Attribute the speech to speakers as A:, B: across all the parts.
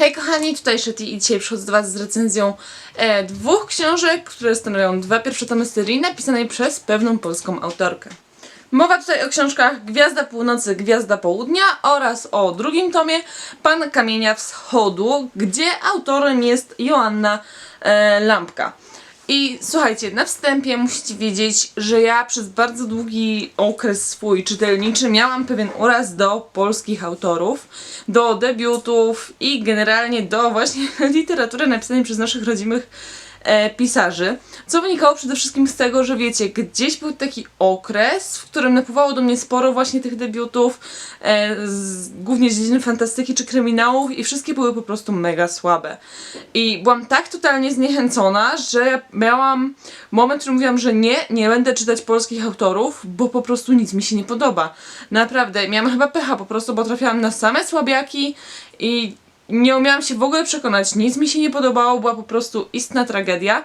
A: Hej kochani, tutaj Shetty i dzisiaj przychodzę do Was z recenzją e, dwóch książek, które stanowią dwa pierwsze tomy serii napisanej przez pewną polską autorkę. Mowa tutaj o książkach Gwiazda Północy, Gwiazda Południa oraz o drugim tomie Pan Kamienia Wschodu, gdzie autorem jest Joanna e, Lampka. I słuchajcie, na wstępie musicie wiedzieć, że ja przez bardzo długi okres swój czytelniczy miałam pewien uraz do polskich autorów, do debiutów i generalnie do właśnie literatury napisanej przez naszych rodzimych e, pisarzy. Co wynikało przede wszystkim z tego, że wiecie, gdzieś był taki okres, w którym napływało do mnie sporo właśnie tych debiutów, e, z, głównie z dziedziny fantastyki czy kryminałów i wszystkie były po prostu mega słabe. I byłam tak totalnie zniechęcona, że miałam moment, w którym mówiłam, że nie, nie będę czytać polskich autorów, bo po prostu nic mi się nie podoba. Naprawdę, miałam chyba pecha po prostu, bo trafiałam na same słabiaki i nie umiałam się w ogóle przekonać, nic mi się nie podobało, była po prostu istna tragedia.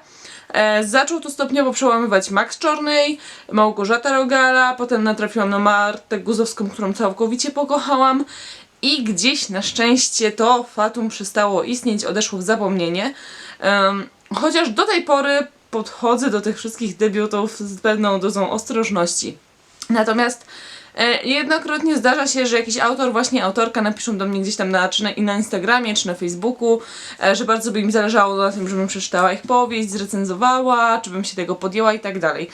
A: E, zaczął to stopniowo przełamywać Max Czornej, Małgorzata Rogala, potem natrafiłam na Martę Guzowską, którą całkowicie pokochałam i gdzieś na szczęście to fatum przestało istnieć, odeszło w zapomnienie. Chociaż do tej pory podchodzę do tych wszystkich debiutów z pewną dozą ostrożności. Natomiast jednokrotnie zdarza się, że jakiś autor, właśnie autorka napiszą do mnie gdzieś tam na, czy na, i na Instagramie, czy na Facebooku, e, że bardzo by im zależało na tym, żebym przeczytała ich powieść, zrecenzowała, czy bym się tego podjęła i tak dalej.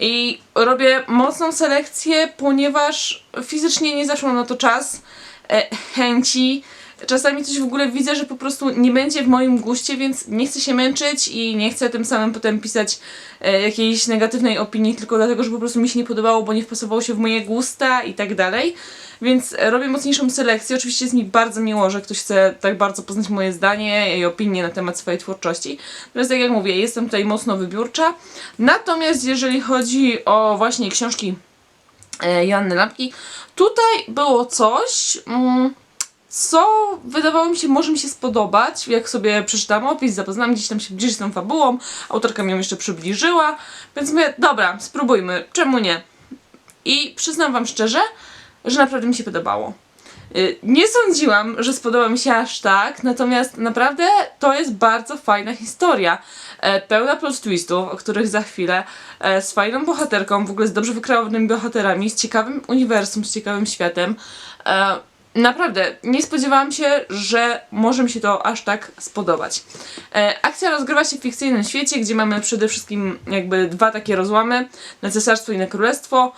A: I robię mocną selekcję, ponieważ fizycznie nie mam na to czas, e, chęci. Czasami coś w ogóle widzę, że po prostu nie będzie w moim guście, więc nie chcę się męczyć i nie chcę tym samym potem pisać e, jakiejś negatywnej opinii, tylko dlatego, że po prostu mi się nie podobało, bo nie wpasowało się w moje gusta i tak dalej. Więc robię mocniejszą selekcję. Oczywiście jest mi bardzo miło, że ktoś chce tak bardzo poznać moje zdanie i opinię na temat swojej twórczości. Natomiast tak jak mówię, jestem tutaj mocno wybiórcza. Natomiast jeżeli chodzi o właśnie książki e, Joanny Lampki, tutaj było coś, mm, co wydawało mi się, może mi się spodobać, jak sobie przeczytałam opis, zapoznałam gdzieś tam się bliżej z tą fabułą, autorka mi ją jeszcze przybliżyła, więc mówię, dobra, spróbujmy, czemu nie? I przyznam wam szczerze, że naprawdę mi się podobało. Y, Nie sądziłam, że spodoba mi się aż tak, natomiast naprawdę to jest bardzo fajna historia. E, Pełna plot twistów, o których za chwilę, e, z fajną bohaterką, w ogóle z dobrze wykreowanymi bohaterami, z ciekawym uniwersum, z ciekawym światem. Naprawdę, nie spodziewałam się, że może mi się to aż tak spodobać. E, akcja rozgrywa się w fikcyjnym świecie, gdzie mamy przede wszystkim jakby dwa takie rozłamy, na cesarstwo i na królestwo,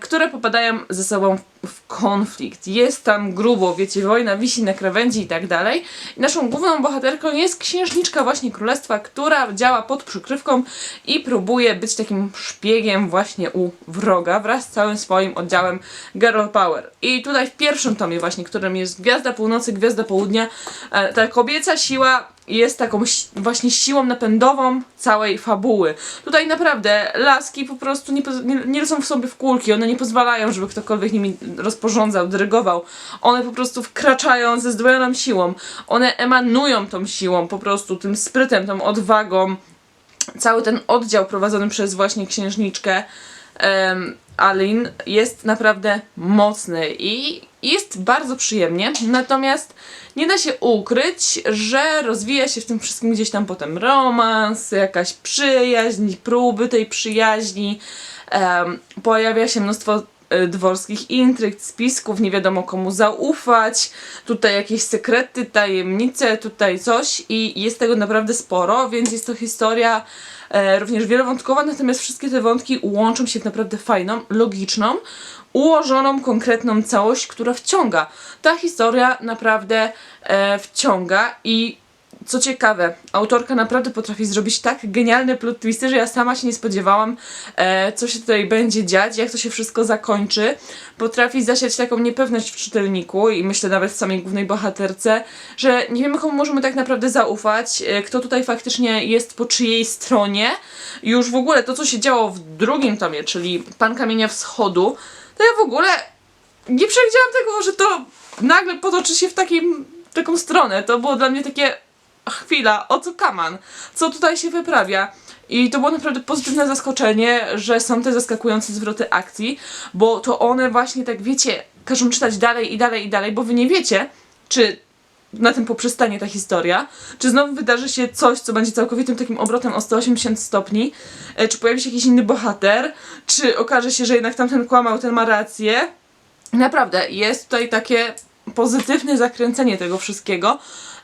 A: które popadają ze sobą w konflikt. Jest tam grubo, wiecie, wojna wisi na krawędzi i tak dalej. Naszą główną bohaterką jest księżniczka właśnie królestwa, która działa pod przykrywką i próbuje być takim szpiegiem właśnie u wroga wraz z całym swoim oddziałem Girl Power. I tutaj w pierwszym tomie właśnie, którym jest Gwiazda Północy, Gwiazda Południa, e, ta kobieca siła jest taką właśnie siłą napędową całej fabuły. Tutaj naprawdę laski po prostu nie, nie, nie lecą w sobie w kulki, one nie pozwalają, żeby ktokolwiek nimi rozporządzał, dyrygował. One po prostu wkraczają ze zdwojoną siłą. One emanują tą siłą, po prostu tym sprytem, tą odwagą. Cały ten oddział prowadzony przez właśnie księżniczkę em, Alin jest naprawdę mocny i jest bardzo przyjemnie. Natomiast nie da się ukryć, że rozwija się w tym wszystkim gdzieś tam potem romans, jakaś przyjaźń, próby tej przyjaźni. Em, pojawia się mnóstwo dworskich intryg, spisków, nie wiadomo komu zaufać, tutaj jakieś sekrety, tajemnice, tutaj coś i jest tego naprawdę sporo, więc jest to historia e, również wielowątkowa, natomiast wszystkie te wątki łączą się w naprawdę fajną, logiczną, ułożoną, konkretną całość, która wciąga. Ta historia naprawdę e, wciąga i co ciekawe, autorka naprawdę potrafi zrobić tak genialne plot twisty, że ja sama się nie spodziewałam, e, co się tutaj będzie dziać, jak to się wszystko zakończy. Potrafi zasiać taką niepewność w czytelniku i myślę nawet w samej głównej bohaterce, że nie wiemy komu możemy tak naprawdę zaufać, e, kto tutaj faktycznie jest po czyjej stronie. Już w ogóle to, co się działo w drugim tomie, czyli Pan Kamienia Wschodu, to ja w ogóle nie przewidziałam tego, że to nagle potoczy się w takim, taką stronę. To było dla mnie takie chwila, o co kaman? Co tutaj się wyprawia? I to było naprawdę pozytywne zaskoczenie, że są te zaskakujące zwroty akcji, bo to one właśnie tak, wiecie, każą czytać dalej i dalej i dalej, bo wy nie wiecie, czy na tym poprzestanie ta historia? Czy znowu wydarzy się coś, co będzie całkowitym takim obrotem o 180 stopni? E, Czy pojawi się jakiś inny bohater? Czy okaże się, że jednak tamten kłamał, ten ma rację? Naprawdę, jest tutaj takie pozytywne zakręcenie tego wszystkiego,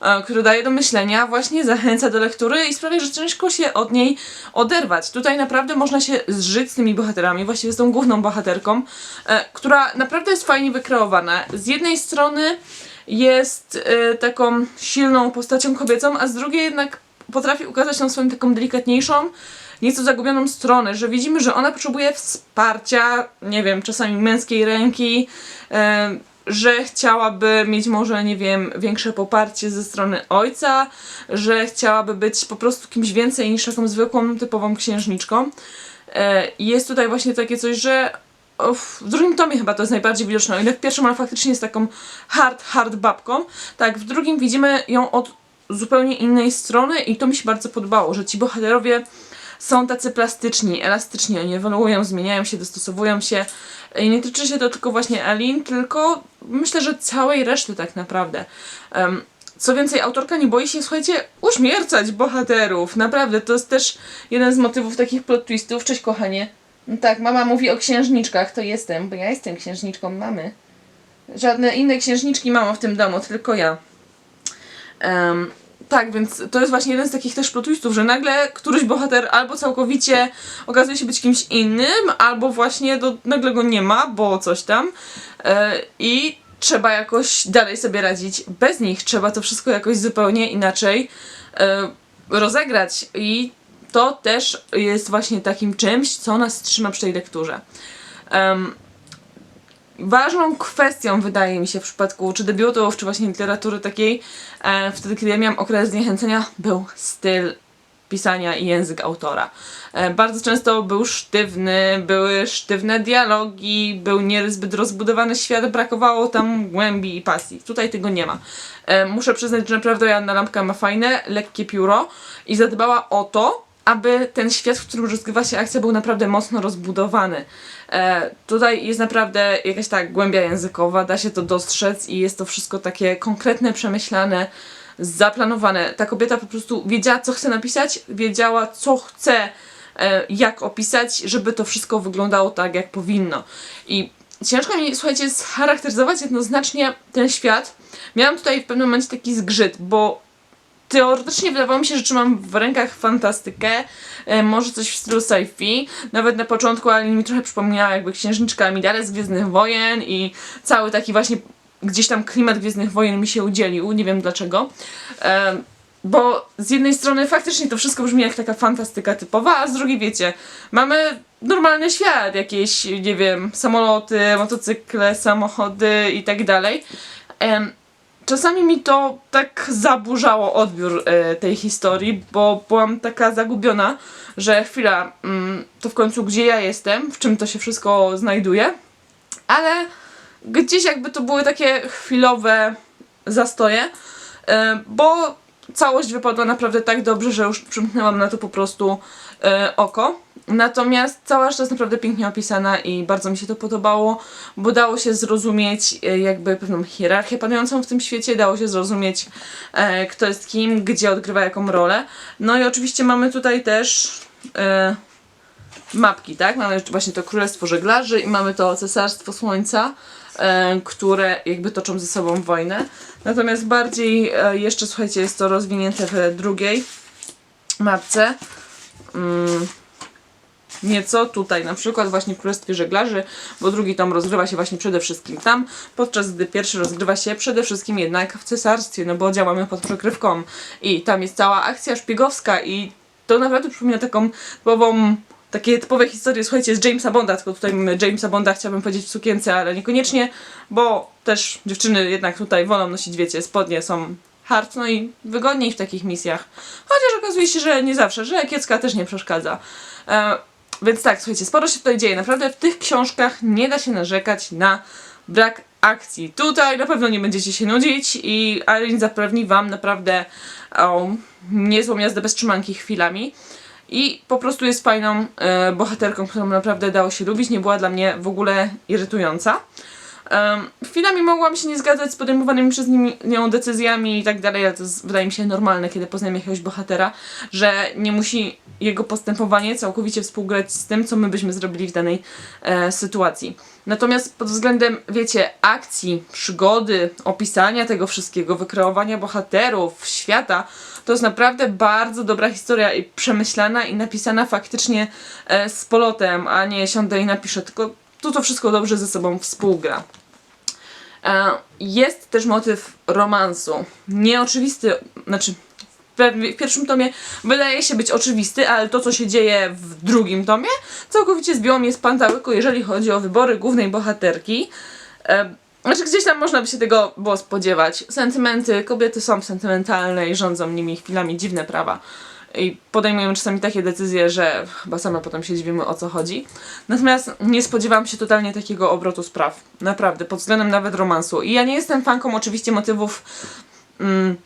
A: e, które daje do myślenia, właśnie zachęca do lektury i sprawia, że ciężko się od niej oderwać. Tutaj naprawdę można się zżyć z tymi bohaterami, właściwie z tą główną bohaterką, e, która naprawdę jest fajnie wykreowana. Z jednej strony jest e, taką silną postacią kobiecą, a z drugiej jednak potrafi ukazać nam swoją taką delikatniejszą, nieco zagubioną stronę, że widzimy, że ona potrzebuje wsparcia, nie wiem, czasami męskiej ręki, że chciałaby mieć może, nie wiem, większe poparcie ze strony ojca, że chciałaby być po prostu kimś więcej niż taką zwykłą, typową księżniczką. E, jest tutaj właśnie takie coś, że w drugim tomie chyba to jest najbardziej widoczne, o ile w pierwszym ona faktycznie jest taką hard, hard babką, tak w drugim widzimy ją od zupełnie innej strony i to mi się bardzo podobało, że ci bohaterowie są tacy plastyczni, elastyczni, oni ewoluują, zmieniają się, dostosowują się. I nie tyczy się to tylko właśnie Alin, tylko myślę, że całej reszty tak naprawdę. Em, co więcej, autorka nie boi się, słuchajcie, uśmiercać bohaterów. Naprawdę, to jest też jeden z motywów takich plot twistów. Cześć, kochanie. No tak, mama mówi o księżniczkach, to jestem, bo ja jestem księżniczką mamy. Żadne inne księżniczki mama w tym domu, tylko ja. Em, tak, więc to jest właśnie jeden z takich też plot że nagle któryś bohater albo całkowicie okazuje się być kimś innym, albo właśnie do, nagle go nie ma, bo coś tam. E, I trzeba jakoś dalej sobie radzić bez nich. Trzeba to wszystko jakoś zupełnie inaczej e, rozegrać. I to też jest właśnie takim czymś, co nas trzyma przy tej lekturze. Ważną kwestią wydaje mi się w przypadku czy debiutów, czy właśnie literatury takiej, e, wtedy kiedy ja miałam okres zniechęcenia, był styl pisania i język autora. E, bardzo często był sztywny, były sztywne dialogi, był niezbyt rozbudowany świat, brakowało tam głębi i pasji. Tutaj tego nie ma. E, muszę przyznać, że naprawdę Joanna Lampka ma fajne, lekkie pióro i zadbała o to, aby ten świat, w którym rozgrywa się akcja, był naprawdę mocno rozbudowany. E, tutaj jest naprawdę jakaś tak głębia językowa, da się to dostrzec i jest to wszystko takie konkretne, przemyślane, zaplanowane. Ta kobieta po prostu wiedziała, co chce napisać, wiedziała, co chce, e, jak opisać, żeby to wszystko wyglądało tak, jak powinno. I ciężko mi, słuchajcie, scharakteryzować jednoznacznie ten świat. Miałam tutaj w pewnym momencie taki zgrzyt, bo teoretycznie wydawało mi się, że trzymam w rękach fantastykę, e, może coś w stylu sci-fi. Nawet na początku Alin mi trochę przypomniała jakby księżniczka Amidale z Gwiezdnych Wojen i cały taki właśnie gdzieś tam klimat Gwiezdnych Wojen mi się udzielił, nie wiem dlaczego. E, bo z jednej strony faktycznie to wszystko brzmi jak taka fantastyka typowa, a z drugiej wiecie, mamy normalny świat, jakieś, nie wiem, samoloty, motocykle, samochody i tak dalej. Czasami mi to tak zaburzało odbiór e, tej historii, bo byłam taka zagubiona, że chwila, mm, to w końcu gdzie ja jestem, w czym to się wszystko znajduje, ale gdzieś jakby to były takie chwilowe zastoje, e, bo całość wypadła naprawdę tak dobrze, że już przymknęłam na to po prostu e, oko. Natomiast cała reszta jest naprawdę pięknie opisana i bardzo mi się to podobało, bo dało się zrozumieć e, jakby pewną hierarchię panującą w tym świecie, dało się zrozumieć e, kto jest kim, gdzie odgrywa jaką rolę. No i oczywiście mamy tutaj też e, mapki, tak? Mamy właśnie to Królestwo Żeglarzy i mamy to Cesarstwo Słońca, e, które jakby toczą ze sobą wojnę. Natomiast bardziej e, jeszcze, słuchajcie, jest to rozwinięte w drugiej mapce. Mm, nieco tutaj, na przykład właśnie w Królestwie Żeglarzy, bo drugi tom rozgrywa się właśnie przede wszystkim tam, podczas gdy pierwszy rozgrywa się przede wszystkim jednak w cesarstwie, no bo działamy pod przykrywką i tam jest cała akcja szpiegowska i to naprawdę przypomina taką typową takie typowe historie, słuchajcie, z Jamesa Bonda, tylko tutaj mamy Jamesa Bonda, chciałabym powiedzieć w sukience, ale niekoniecznie, bo też dziewczyny jednak tutaj wolą nosić, wiecie, spodnie są hard, no i wygodniej w takich misjach. Chociaż okazuje się, że nie zawsze, że kiecka też nie przeszkadza. E, więc tak, słuchajcie, sporo się tutaj dzieje. Naprawdę w tych książkach nie da się narzekać na brak akcji. Tutaj na pewno nie będziecie się nudzić i Irene zapewni Wam naprawdę o, niezłą jazdę bez trzymanki chwilami. I po prostu jest fajną e, bohaterką, którą naprawdę dało się lubić. Nie była dla mnie w ogóle irytująca. Um, chwilami mogłam się nie zgadzać z podejmowanymi przez nimi, nią decyzjami i tak dalej, ale to jest, wydaje mi się normalne, kiedy poznajemy jakiegoś bohatera, że nie musi jego postępowanie całkowicie współgrać z tym, co my byśmy zrobili w danej e, sytuacji. Natomiast pod względem, wiecie, akcji, przygody, opisania tego wszystkiego, wykreowania bohaterów, świata, to jest naprawdę bardzo dobra historia i przemyślana i napisana faktycznie e, z polotem, a nie siądę i napiszę, tylko tu to wszystko dobrze ze sobą współgra. E, Jest też motyw romansu. Nieoczywisty, znaczy w pierwszym tomie wydaje się być oczywisty, ale to, co się dzieje w drugim tomie, całkowicie zbiło mnie z pantałyku, jeżeli chodzi o wybory głównej bohaterki. E, Znaczy, gdzieś tam można by się tego było spodziewać. Sentymenty, kobiety są sentymentalne i rządzą nimi chwilami dziwne prawa. I podejmują czasami takie decyzje, że chyba same potem się dziwimy o co chodzi. Natomiast nie spodziewałam się totalnie takiego obrotu spraw. Naprawdę, pod względem nawet romansu. I ja nie jestem fanką oczywiście motywów mm,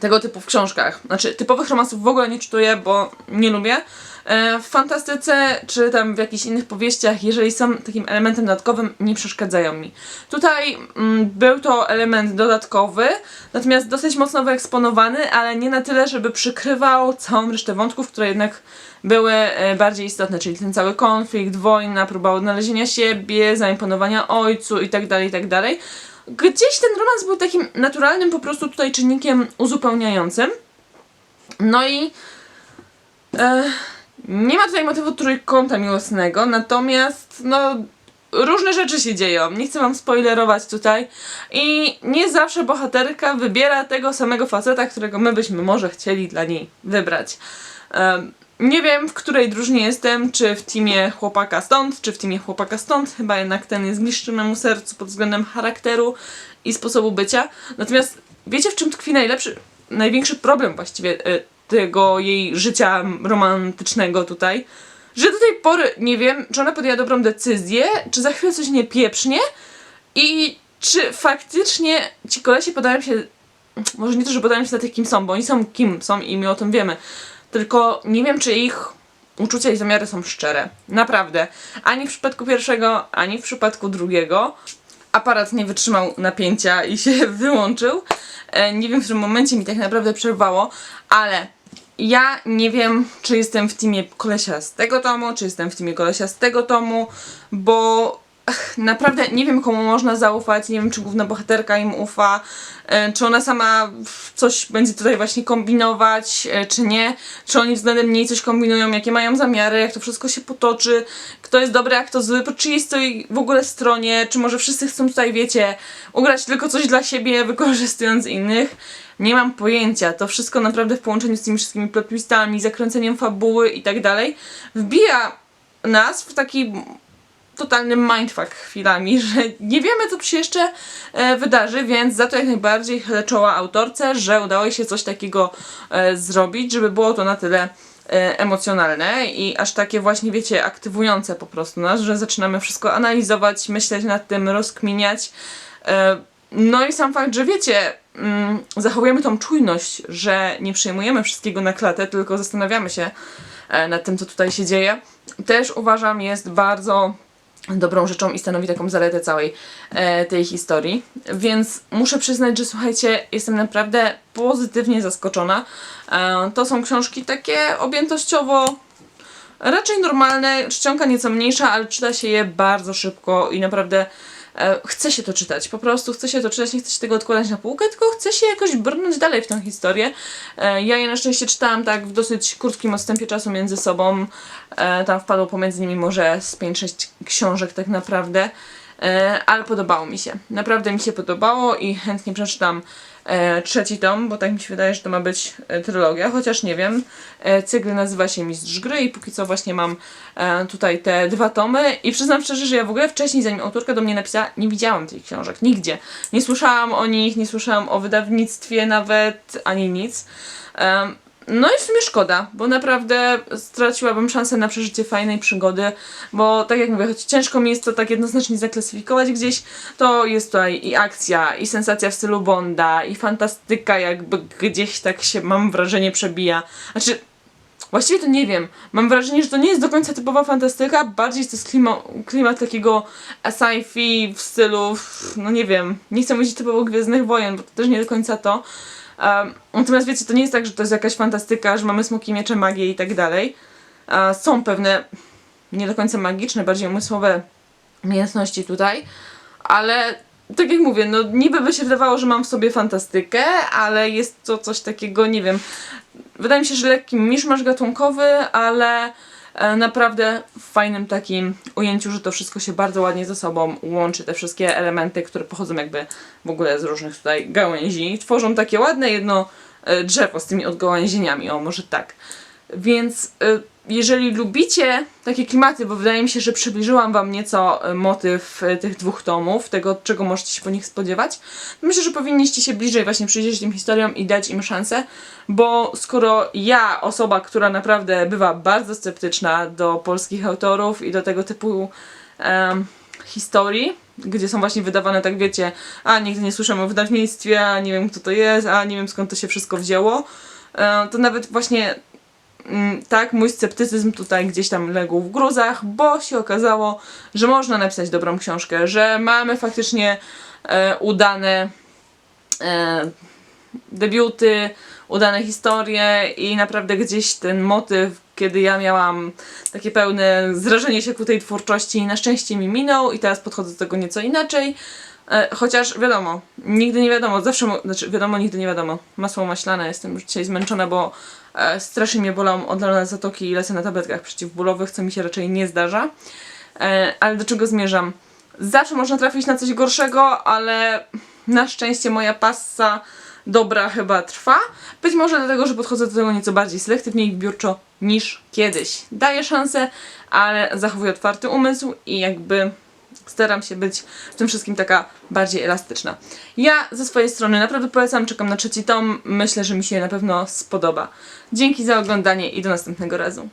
A: tego typu w książkach. Znaczy, typowych romansów w ogóle nie czytuję, bo nie lubię. E, W fantastyce, czy tam w jakichś innych powieściach, jeżeli są takim elementem dodatkowym, nie przeszkadzają mi. Tutaj mm, był to element dodatkowy, natomiast dosyć mocno wyeksponowany, ale nie na tyle, żeby przykrywał całą resztę wątków, które jednak były e, bardziej istotne, czyli ten cały konflikt, wojna, próba odnalezienia siebie, zaimponowania ojcu itd., itd. Gdzieś ten romans był takim naturalnym po prostu tutaj czynnikiem uzupełniającym. No i e, nie ma tutaj motywu trójkąta miłosnego, natomiast no różne rzeczy się dzieją. Nie chcę wam spoilerować tutaj. I nie zawsze bohaterka wybiera tego samego faceta, którego my byśmy może chcieli dla niej wybrać. Em, nie wiem, w której drużynie jestem, czy w teamie chłopaka stąd, czy w teamie chłopaka stąd. Chyba jednak ten jest bliższy memu sercu pod względem charakteru i sposobu bycia. Natomiast wiecie, w czym tkwi najlepszy, największy problem właściwie e, tego jej życia romantycznego tutaj? Że do tej pory nie wiem, czy ona podjęła dobrą decyzję, czy za chwilę coś nie pieprznie i czy faktycznie ci kolesi podają się, może nie to, że podają się na tych kim są, bo oni są kim są i my o tym wiemy, tylko nie wiem, czy ich uczucia i zamiary są szczere. Naprawdę. Ani w przypadku pierwszego, ani w przypadku drugiego. Aparat nie wytrzymał napięcia i się wyłączył. E, nie wiem, w którym momencie mi tak naprawdę przerwało, ale ja nie wiem, czy jestem w teamie kolesia z tego tomu, czy jestem w teamie kolesia z tego tomu, bo ach, naprawdę nie wiem, komu można zaufać, nie wiem, czy główna bohaterka im ufa, e, czy ona sama coś będzie tutaj właśnie kombinować, e, czy nie, czy oni względem niej coś kombinują, jakie mają zamiary, jak to wszystko się potoczy, kto jest dobry, a kto zły, po czyjej stoi w ogóle stronie, czy może wszyscy chcą tutaj, wiecie, ugrać tylko coś dla siebie, wykorzystując innych. Nie mam pojęcia. To wszystko naprawdę w połączeniu z tymi wszystkimi plot twistami, zakręceniem fabuły i tak dalej wbija nas w taki totalny mindfuck chwilami, że nie wiemy, co się jeszcze e, wydarzy, więc za to jak najbardziej chylę czoła autorce, że udało jej się coś takiego e, zrobić, żeby było to na tyle e, emocjonalne i aż takie właśnie, wiecie, aktywujące po prostu nas, że zaczynamy wszystko analizować, myśleć nad tym, rozkminiać. No i sam fakt, że wiecie, mm, zachowujemy tą czujność, że nie przyjmujemy wszystkiego na klatę, tylko zastanawiamy się nad tym, co tutaj się dzieje, też uważam jest bardzo dobrą rzeczą i stanowi taką zaletę całej e, tej historii. Więc muszę przyznać, że słuchajcie, jestem naprawdę pozytywnie zaskoczona. E, to są książki takie objętościowo raczej normalne, czcionka nieco mniejsza, ale czyta się je bardzo szybko i naprawdę chce się to czytać. Po prostu chce się to czytać, nie chce się tego odkładać na półkę, tylko chce się jakoś brnąć dalej w tą historię. E, ja je na szczęście czytałam tak w dosyć krótkim odstępie czasu między sobą. E, tam wpadło pomiędzy nimi może z 5-6 książek tak naprawdę. E, ale podobało mi się. Naprawdę mi się podobało i chętnie przeczytam e, trzeci tom, bo tak mi się wydaje, że to ma być e, trylogia, chociaż nie wiem. E, cykl nazywa się Mistrz Gry i póki co właśnie mam e, tutaj te dwa tomy i przyznam szczerze, że ja w ogóle wcześniej, zanim autorka do mnie napisała, nie widziałam tych książek, nigdzie. Nie słyszałam o nich, nie słyszałam o wydawnictwie nawet, ani nic. No i w sumie szkoda, bo naprawdę straciłabym szansę na przeżycie fajnej przygody, bo tak jak mówię, choć ciężko mi jest to tak jednoznacznie zaklasyfikować gdzieś, to jest tutaj i akcja, i sensacja w stylu Bonda, i fantastyka jakby gdzieś tak się, mam wrażenie, przebija. Znaczy, Właściwie to nie wiem. Mam wrażenie, że to nie jest do końca typowa fantastyka, bardziej to jest klima, klimat takiego sci-fi w stylu, no nie wiem, nie chcę mówić typowo Gwiezdnych Wojen, bo to też nie do końca to. Um, natomiast wiecie, to nie jest tak, że to jest jakaś fantastyka, że mamy smoki, miecze, magię i tak dalej. E, są pewne nie do końca magiczne, bardziej umysłowe umiejętności tutaj, ale tak jak mówię, no niby by się wydawało, że mam w sobie fantastykę, ale jest to coś takiego, nie wiem, wydaje mi się, że lekki miszmasz gatunkowy, ale naprawdę w fajnym takim ujęciu, że to wszystko się bardzo ładnie ze sobą łączy, te wszystkie elementy, które pochodzą jakby w ogóle z różnych tutaj gałęzi, tworzą takie ładne jedno e, drzewo z tymi odgałęzieniami, o może tak. Więc y, jeżeli lubicie takie klimaty, bo wydaje mi się, że przybliżyłam Wam nieco y, motyw y, tych dwóch tomów, tego czego możecie się po nich spodziewać, myślę, że powinniście się bliżej właśnie przyjrzeć tym historiom i dać im szansę, bo skoro ja, osoba, która naprawdę bywa bardzo sceptyczna do polskich autorów i do tego typu em, historii, gdzie są właśnie wydawane, tak wiecie, a nigdy nie słyszałem o wydawnictwie, a nie wiem kto to jest, a nie wiem skąd to się wszystko wzięło, e, to nawet właśnie tak, mój sceptycyzm tutaj gdzieś tam legł w gruzach, bo się okazało, że można napisać dobrą książkę, że mamy faktycznie e, udane e, debiuty, udane historie i naprawdę gdzieś ten motyw, kiedy ja miałam takie pełne zrażenie się ku tej twórczości, na szczęście mi minął i teraz podchodzę do tego nieco inaczej. E, chociaż wiadomo, nigdy nie wiadomo, zawsze, znaczy wiadomo, nigdy nie wiadomo. Masło maślane, jestem już dzisiaj zmęczona, bo e, strasznie mnie bolą oddalone zatoki i lecę na tabletkach przeciwbólowych, co mi się raczej nie zdarza. E, ale do czego zmierzam? Zawsze można trafić na coś gorszego, ale na szczęście moja passa dobra chyba trwa. Być może dlatego, że podchodzę do tego nieco bardziej selektywnie i wybiórczo niż kiedyś. Daję szansę, ale zachowuję otwarty umysł i jakby staram się być w tym wszystkim taka bardziej elastyczna. Ja ze swojej strony naprawdę polecam, czekam na trzeci tom. Myślę, że mi się na pewno spodoba. Dzięki za oglądanie i do następnego razu.